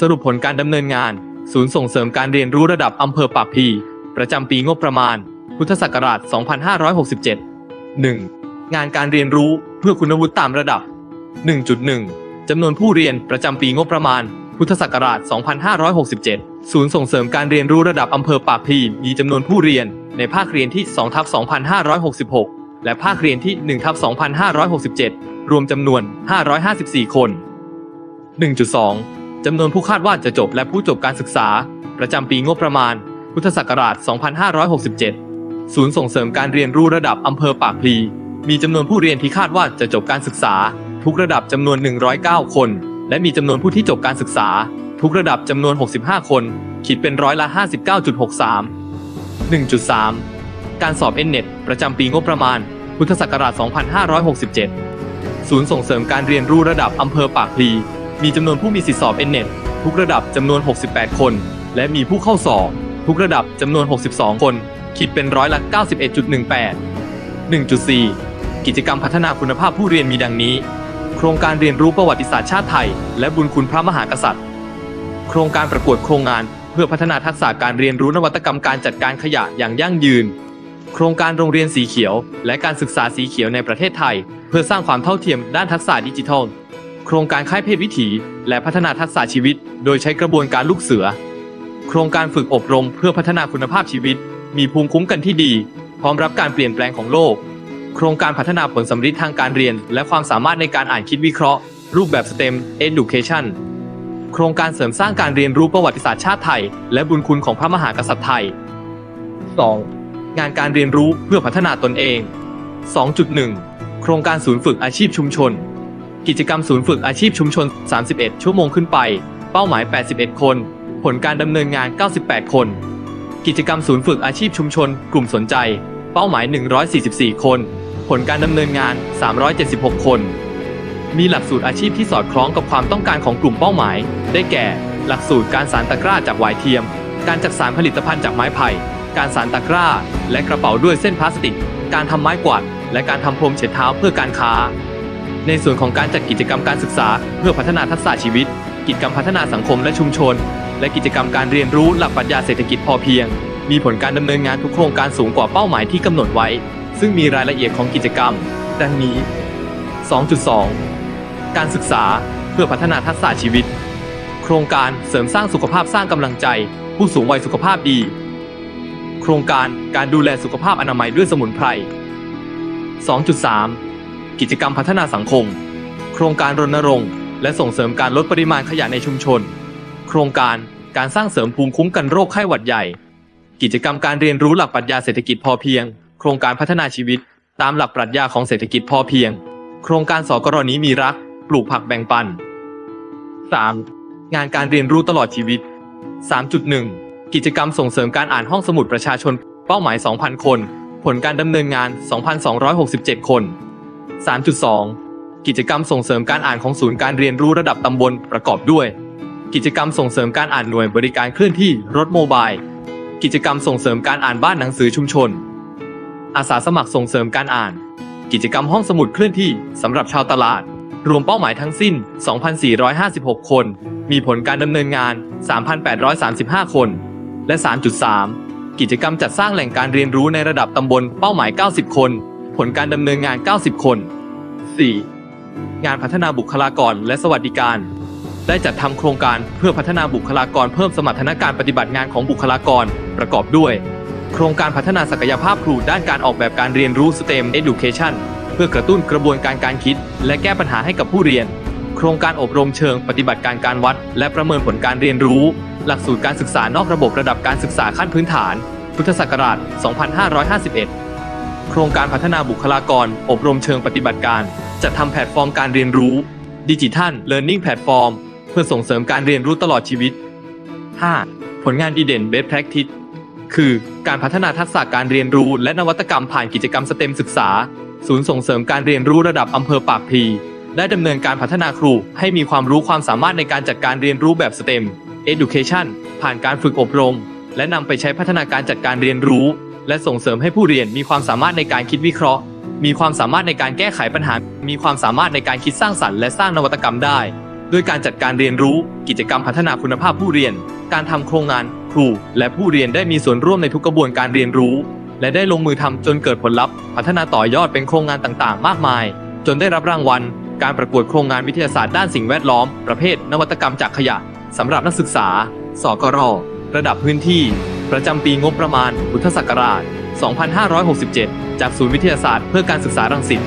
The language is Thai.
สรุปผลการดำเนินงาน ศูนย์ส่งเสริมการเรียนรู้ระดับอำเภอปากพี ประจำปีงบประมาณ พุทธศักราช 2567 1. งานการเรียนรู้เพื่อคุณวุฒิตามระดับ 1.1 จำนวนผู้เรียนประจำปีงบประมาณ พุทธศักราช 2567 ศูนย์ส่งเสริมการเรียนรู้ระดับอำเภอปากพีมีจำนวนผู้เรียนในภาคเรียนที่2ทับ2566 และภาคเรียนที่1ทับ2567 รวมจำนวน 554 คน 1.2 จำนวนผู้คาดว่าจะจบและผู้จบการศึกษา ประจำปีงบประมาณ พุทธศักราช 2567 ศูนย์ส่งเสริมการเรียนรู้ระดับอำเภอปากพลี มีจำนวนผู้เรียนที่คาดว่าจะจบการศึกษา ทุกระดับจำนวน 109 คน และมีจำนวนผู้ที่จบการศึกษา ทุกระดับจำนวน 65 คน คิดเป็นร้อยละ 59.63 1.3 การสอบ n n e t ประจำปีงบประมาณ พุทธศักราช 2567 ศูนย์ส่งเสริมการเรียนรู้ระดับอำเภอปากพลี มีจำนวนผู้มีสิทธิสอบ n n e t ทุกระดับจำนวน 68 คน และมีผู้เข้าสอบ ทุกระดับจำนวน 62 คน คิดเป็นร้อยละ 91.18 1.4 กิจกรรมพัฒนาคุณภาพผู้เรียนมีดังนี้ โครงการเรียนรู้ประวัติศาสตร์ชาติไทย และบุญคุณพระมหากษัตริย์ โครงการประกวดโครงงาน เพื่อพัฒนาทักษะการเรียนรู้นวัตกรรมการจัดการขยะอย่างยั่งยืน โครงการโรงเรียนสีเขียว และการศึกษาสีเขียวในประเทศไทย เพื่อสร้างความเท่าเทียมด้านทักษะดิจิทัล โครงการค่ายเพศวิถี และพัฒนาทักษะชีวิต โดยใช้กระบวนการลูกเสือ โครงการฝึกอบรมเพื่อพัฒนาคุณภาพชีวิต มีภูมิคุ้มกันที่ดี พร้อมรับการเปลี่ยนแปลงของโลก โครงการพัฒนาผลสำฤทธิ์ทางการเรียน และความสามารถในการอ่านคิดวิเคราะห์ รูปแบบ STEM Education โครงการเสริมสร้างการเรียนรู้ประวัติศาสตร์ชาติไทย และบุญคุณของพระมหากษัตริย์ไทย 2. งานการเรียนรู้เพื่อพัฒนาตนเอง 2.1 โครงการศูนย์ฝึกอาชีพชุมชน กิจกรรมศูนย์ฝึกอาชีพชุมชน 31 ชั่วโมงขึ้นไป เป้าหมาย 81 คน ผลการดำเนินงาน 98 คน กิจกรรมศูนย์ฝึกอาชีพชุมชน กลุ่มสนใจ เป้าหมาย 144 คน ผลการดำเนินงาน 376 คน มีหลักสูตรอาชีพที่สอดคล้องกับความต้องการของกลุ่มเป้าหมาย ได้แก่ หลักสูตรการสารตะกร้าจากหวายเทียม การจักสารผลิตภัณฑ์จากไม้ไผ่ การสารตะกร้า และกระเป๋าด้วยเส้นพลาสติก การทำไม้กวาด และการทำพรมเช็ดเท้าเพื่อการค้า ในส่วนของการจัดกิจกรรมการศึกษา เพื่อพัฒนาทักษะชีวิต กิจกรรมพัฒนาสังคมและชุมชน และกิจกรรมการเรียนรู้หลักปรัชญาเศรษฐกิจพอเพียง มีผลการดำเนินงานทุกโครงการสูงกว่าเป้าหมายที่กำหนดไว้ ซึ่งมีรายละเอียดของกิจกรรม ดังนี้ 2.2 การศึกษาเพื่อพัฒนาทักษะชีวิต โครงการเสริมสร้างสุขภาพสร้างกำลังใจ ผู้สูงวัยสุขภาพดี โครงการการดูแลสุขภาพอนามัยด้วยสมุนไพร 2.3 กิจกรรมพัฒนาสังคม โครงการรณรงค์และส่งเสริมการลดปริมาณขยะในชุมชน โครงการการสร้างเสริมภูมิคุ้มกันโรคไข้หวัดใหญ่ กิจกรรมการเรียนรู้หลักปรัชญาเศรษฐกิจพอเพียง โครงการพัฒนาชีวิต ตามหลักปรัชญาของเศรษฐกิจพอเพียง โครงการสกรณีมีรัก ปลูกผักแบ่งปัน 3. งานการเรียนรู้ตลอดชีวิต 3.1 กิจกรรมส่งเสริมการอ่านห้องสมุดประชาชน เป้าหมาย 2,000 คน ผลการดำเนินงาน 2,267 คน 3.2 กิจกรรมส่งเสริมการอ่านของศูนย์การเรียนรู้ระดับตำบลประกอบด้วย กิจกรรมส่งเสริมการอ่านหน่วยบริการเคลื่อนที่รถโมบาย กิจกรรมส่งเสริมการอ่านบ้านหนังสือชุมชน อาสาสมัครส่งเสริมการอ่าน กิจกรรมห้องสมุดเคลื่อนที่สำหรับชาวตลาด รวมเป้าหมายทั้งสิ้น 2,456 คน มีผลการดำเนินงาน 3,835 คน และ 3.3 กิจกรรมจัดสร้างแหล่งการเรียนรู้ในระดับตำบลเป้าหมาย 90 คน ผลการดำเนินงาน 90 คน 4. งานพัฒนาบุคลากรและสวัสดิการ ได้จัดทำโครงการเพื่อพัฒนาบุคลากรเพิ่มสมรรถนะการปฏิบัติงานของบุคลากรประกอบด้วย โครงการพัฒนาศักยภาพครูด้านการออกแบบการเรียนรู้ STEM Education เพื่อกระตุ้นกระบวนการการคิด และแก้ปัญหาให้กับผู้เรียน โครงการอบรมเชิงปฏิบัติการการวัด และประเมินผลการเรียนรู้ หลักสูตรการศึกษานอกระบบระดับการศึกษาขั้นพื้นฐาน พุทธศักราช 2551 โครงการพัฒนาบุคลากร อบรมเชิงปฏิบัติการ จัดทำแพลตฟอร์มการเรียนรู้ดิจิทัล Learning Platform เพื่อส่งเสริมการเรียนรู้ตลอดชีวิต 5. ผลงานดีเด่น Best Practice คือการพัฒนาทักษะการเรียนรู้และนวัตกรรมผ่านกิจกรรมสเต็มศึกษา ศูนย์ส่งเสริมการเรียนรู้ระดับอำเภอปากพลีได้ดำเนินการพัฒนาครูให้มีความรู้ความสามารถในการจัดการเรียนรู้แบบ STEM Education ผ่านการฝึกอบรม และนำไปใช้พัฒนาการจัดการเรียนรู้ และส่งเสริมให้ผู้เรียนมีความสามารถในการคิดวิเคราะห์ มีความสามารถในการแก้ไขปัญหา มีความสามารถในการคิดสร้างสรรค์และสร้างนวัตกรรมได้ ด้วยการจัดการเรียนรู้ กิจกรรมพัฒนาคุณภาพผู้เรียน การทำโครงงาน ครู และผู้เรียนได้มีส่วนร่วมในทุกกระบวนการเรียนรู้ และได้ลงมือทำจนเกิดผลลัพธ์ พัฒนาต่อยอดเป็นโครงงานต่างๆ มากมาย จนได้รับรางวัล การประกวดโครงงานวิทยาศาสตร์ด้านสิ่งแวดล้อม ประเภท นวัตกรรมจากขยะสำหรับนักศึกษา สกร ระดับพื้นที่ ประจำปีงบประมาณพุทธศักราช 2567 จากศูนย์วิทยาศาสตร์เพื่อการศึกษารังสิต